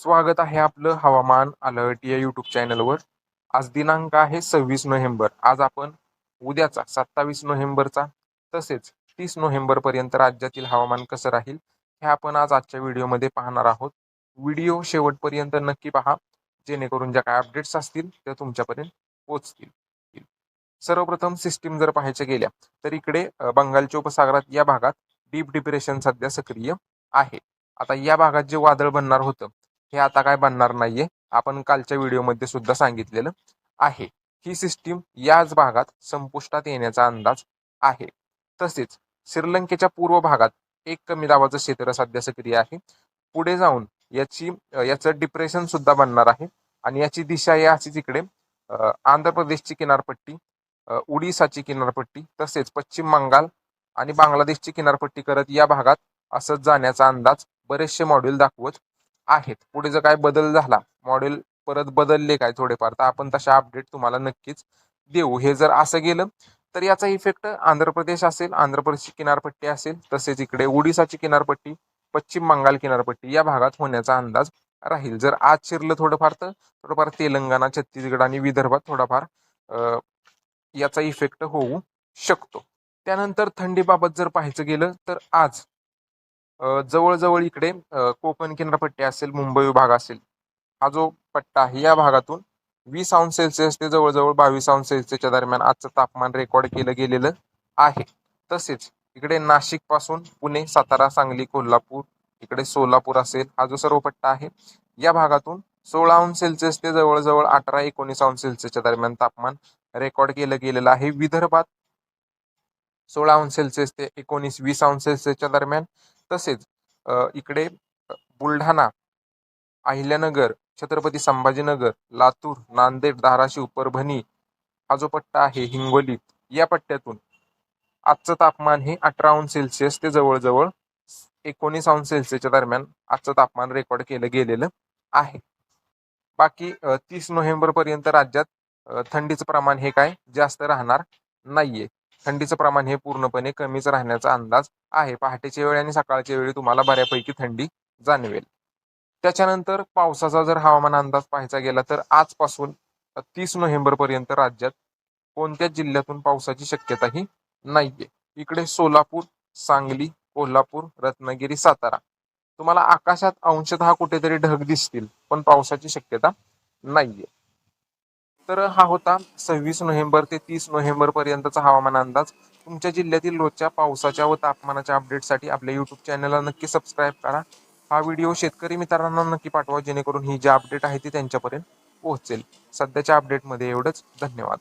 स्वागत आहे आपलं हवामान अलर्ट या यूट्यूब चॅनलवर आज दिनांक आहे सव्वीस नोव्हेंबर. आज आपण उद्याचा सत्तावीस नोव्हेंबरचा तसेच तीस नोव्हेंबरपर्यंत राज्यातील हवामान कसं राहील हे आपण आज आजच्या व्हिडिओमध्ये पाहणार आहोत. व्हिडिओ शेवटपर्यंत नक्की पहा. जेणेकरून ज्या काय अपडेट्स असतील त्या तुमच्यापर्यंत पोचतील सर्वप्रथम सिस्टीम जर पाहायच्या गेल्या तर इकडे बंगालच्या उपसागरात या भागात डीप डिप्रेशन सध्या सक्रिय आहे. आता या भागात जे वादळ बनणार होतं हे आता काय बनणार नाहीये. आपण कालच्या व्हिडिओमध्ये सुद्धा सांगितलेलं आहे. ही सिस्टीम याच भागात संपुष्टात येण्याचा अंदाज आहे. तसेच श्रीलंकेच्या पूर्व भागात एक कमी दाबाचं क्षेत्र सध्या सक्रिय आहे. पुढे जाऊन याची याचं डिप्रेशन सुद्धा बनणार आहे. आणि याची दिशा या अशीच इकडे आंध्र प्रदेशची किनारपट्टी उडीसाची किनारपट्टी तसेच पश्चिम बंगाल आणि बांगलादेशची किनारपट्टी करत या भागात असंच जाण्याचा अंदाज बरेचसे मॉड्यूल दाखवत आहेत. पुढे जर काय बदल झाला मॉडेल परत बदलले काय थोडेफार तर आपण तशा अपडेट तुम्हाला नक्कीच देऊ. हे जर असं गेलं तर याचा इफेक्ट आंध्र प्रदेश असेल आंध्र प्रदेशची किनारपट्टी असेल तसेच इकडे ओडिसाची किनारपट्टी पश्चिम बंगाल किनारपट्टी या भागात होण्याचा अंदाज राहील. जर आज शिरलं थोडंफार तर थोडंफार तेलंगणा छत्तीसगड आणि विदर्भात थोडाफार याचा इफेक्ट होऊ शकतो. त्यानंतर थंडीबाबत जर पाहायचं गेलं तर आज जवळजवळ इकडे कोकण किनारपट्टी असेल मुंबई विभाग असेल हा जो पट्टा आहे या भागातून वीस अंश सेल्सिअस ते जवळजवळ बावीस अंश सेल्सिअसच्या दरम्यान आजचं तापमान रेकॉर्ड केलं गेलेलं आहे. तसेच इकडे नाशिकपासून पुणे सातारा सांगली कोल्हापूर इकडे सोलापूर असेल हा जो सर्व पट्टा आहे या भागातून सोळा अंश सेल्सिअस ते जवळजवळ अठरा एकोणीस अंश सेल्सिअसच्या दरम्यान तापमान रेकॉर्ड केलं गेलेलं आहे. विदर्भात सोळा अंश सेल्सिअस ते एकोणीस वीस अंश सेल्सिअसच्या दरम्यान तसेच इकडे बुलढाणा अहिल्यानगर छत्रपती संभाजीनगर लातूर नांदेड धाराशिव परभणी हा जो पट्टा आहे हिंगोली या पट्ट्यातून आजचं तापमान हे अठरा अंश सेल्सिअस ते जवळजवळ एकोणीस अंश सेल्सिअसच्या दरम्यान आजचं तापमान रेकॉर्ड केलं गेलेलं आहे. बाकी तीस नोव्हेंबर पर्यंत राज्यात थंडीचं प्रमाण हे काय जास्त राहणार नाहीये. थंडीचं प्रमाण हे पूर्णपणे कमीच राहण्याचा अंदाज आहे. पहाटेच्या वेळी आणि सकाळच्या वेळी तुम्हाला बऱ्यापैकी थंडी जाणवेल. त्याच्यानंतर पावसाचा जर हवामान अंदाज पाहायचा गेला तर आजपासून तीस नोव्हेंबर पर्यंत राज्यात कोणत्याच जिल्ह्यातून पावसाची शक्यताही नाहीये. इकडे सोलापूर सांगली कोल्हापूर रत्नागिरी सातारा. तुम्हाला आकाशात अंशतः कुठेतरी ढग दिसतील पण पावसाची शक्यता नाहीये. तर हा होता सव्वीस नोव्हेंबर ते तीस नोव्हेंबर पर्यंतचा हवामान अंदाज. तुमच्या जिल्ह्यातील रोजच्या पावसाच्या व तापमानाच्या अपडेटसाठी आपल्या यूट्यूब चॅनलला नक्की सबस्क्राईब करा. हा व्हिडिओ शेतकरी मित्रांना नक्की पाठवा जेणेकरून ही जी अपडेट आहे ती त्यांच्यापर्यंत पोहोचेल. सध्याच्या अपडेटमध्ये एवढंच. धन्यवाद.